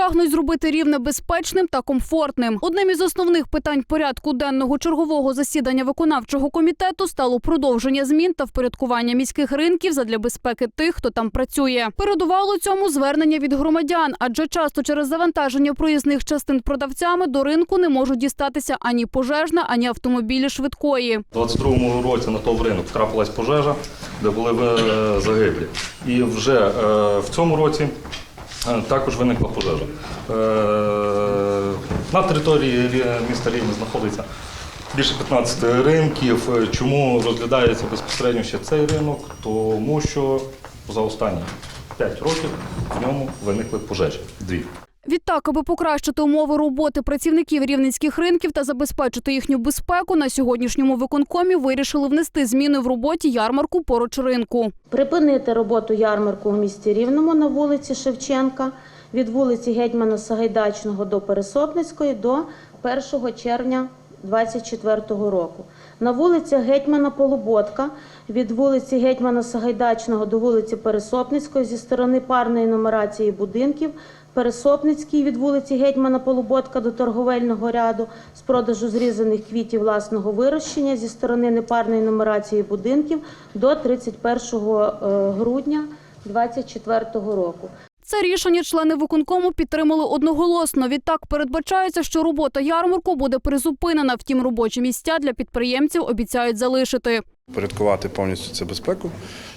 Прагнуть зробити рівне безпечним та комфортним. Одним із основних питань порядку денного чергового засідання виконавчого комітету стало продовження змін та впорядкування міських ринків задля безпеки тих, хто там працює. Передувало цьому звернення від громадян, адже часто через завантаження проїзних частин продавцями до ринку не можуть дістатися ані пожежна, ані автомобілі швидкої. У 22-му році на ТОВ ринок трапилась пожежа, де були е, загиблі. І вже е, в цьому році також виникла пожежа. Е, На території міста Рівне знаходиться більше 15 ринків. Чому розглядається безпосередньо ще цей ринок? Тому що за останні 5 років в ньому виникли пожежі. Дві. Відтак, аби покращити умови роботи працівників рівненських ринків та забезпечити їхню безпеку, на сьогоднішньому виконкомі вирішили внести зміни в роботі ярмарку поруч ринку. Припинити роботу ярмарку в місті Рівному на вулиці Шевченка від вулиці Гетьмана Сагайдачного до Пересопницької до 1 червня 2024 року. На вулиці Гетьмана Полуботка від вулиці Гетьмана Сагайдачного до вулиці Пересопницької зі сторони парної нумерації будинків Пересопницький від вулиці Гетьмана Полуботка до торговельного ряду з продажу зрізаних квітів власного вирощення зі сторони непарної нумерації будинків до 31 е, грудня 2024 року. Це рішення члени виконкому підтримали одноголосно. Відтак передбачається, що робота ярмарку буде призупинена. Втім, робочі місця для підприємців обіцяють залишити. порядкувати повністю цю безпеку,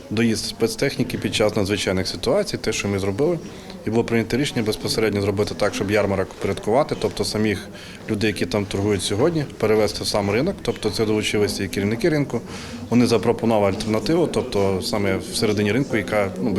доїзд спецтехніки під час надзвичайних ситуацій, те, що ми зробили. І було прийнято рішення безпосередньо зробити так, щоб ярмарок порядкувати, тобто самих людей, які там торгують сьогодні, перевести в сам ринок. Тобто це долучилися і керівники ринку. Вони запропонували альтернативу, тобто саме всередині ринку, яка ну,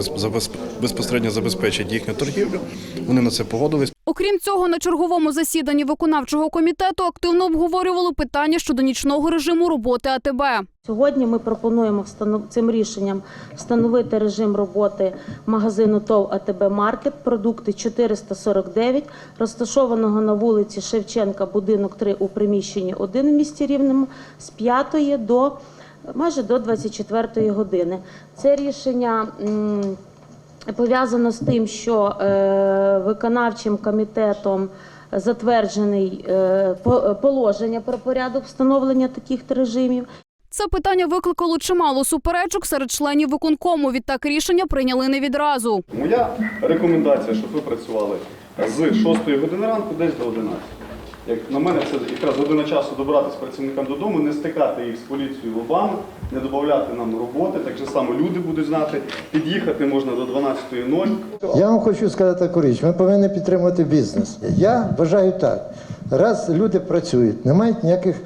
безпосередньо забезпечить їхню торгівлю. Вони на це погодились. Окрім цього, на черговому засіданні виконавчого комітету активно обговорювали питання щодо нічного режиму роботи АТБ. Сьогодні ми пропонуємо встанов... цим рішенням встановити режим роботи магазину ТОВ АТБ Маркет, продукти 449, розташованого на вулиці Шевченка, будинок 3 у приміщенні 1 в місті Рівному з 5 до майже до 24 години. Це рішення. Пов'язано з тим, що е, виконавчим комітетом затверджений е, по- положення про порядок встановлення таких режимів. Це питання викликало чимало суперечок серед членів виконкому. Відтак рішення прийняли не відразу. Моя рекомендація, щоб ви працювали з 6 години ранку десь до 11. Як на мене, це якраз година часу добратися працівникам додому, не стикати їх з поліцією лобами, не додати нам роботи. Так же само люди будуть знати, під'їхати можна до 12.00. Я вам хочу сказати таку річ. Ми повинні підтримувати бізнес. Я вважаю так. Раз люди працюють, не мають ніяких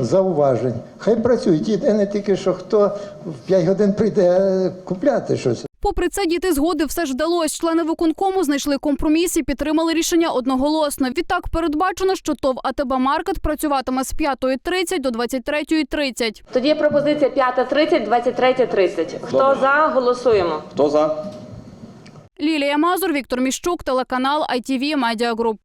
зауважень. Хай працюють. Іде не тільки що хто в 5 годин прийде купляти щось. Попри це, дійти згоди все ж вдалось. Члени виконкому знайшли компроміс і підтримали рішення одноголосно. Відтак передбачено, що ТОВ АТБ Маркет працюватиме з 5.30 до 23.30. Тоді є пропозиція 5.30, 23.30. Хто за, голосуємо. Хто за? Лілія Мазур, Віктор Міщук, телеканал ITV Media Group.